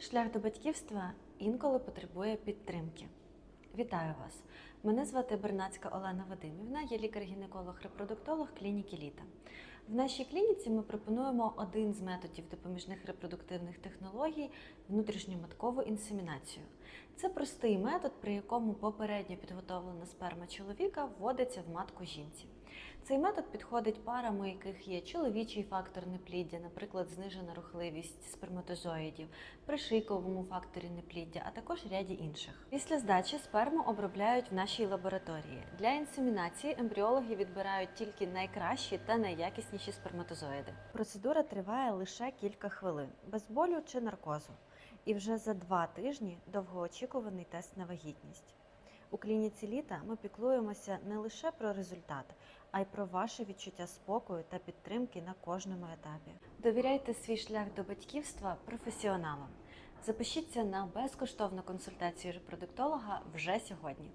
Шлях до батьківства інколи потребує підтримки. Вітаю вас! Мене звати Бернацька Олена Вадимівна, я лікар-гінеколог-репродуктолог клініки Літа. В нашій клініці ми пропонуємо один з методів допоміжних репродуктивних технологій внутрішньоматкову інсемінацію. Це простий метод, при якому попередньо підготовлена сперма чоловіка вводиться в матку жінці. Цей метод підходить парам, у яких є чоловічий фактор непліддя, наприклад, знижена рухливість сперматозоїдів, при шийковому факторі непліддя, а також ряді інших. Після здачі сперму обробляють в нашій лабораторії. Для інсемінації ембріологи відбирають тільки найкращі та найякісніші сперматозоїди. Процедура триває лише кілька хвилин, без болю чи наркозу. І вже за два тижні довгоочікуваний тест на вагітність. У клініці літа ми піклуємося не лише про результат, а й про ваше відчуття спокою та підтримки на кожному етапі. Довіряйте свій шлях до батьківства професіоналам. Запишіться на безкоштовну консультацію репродуктолога вже сьогодні.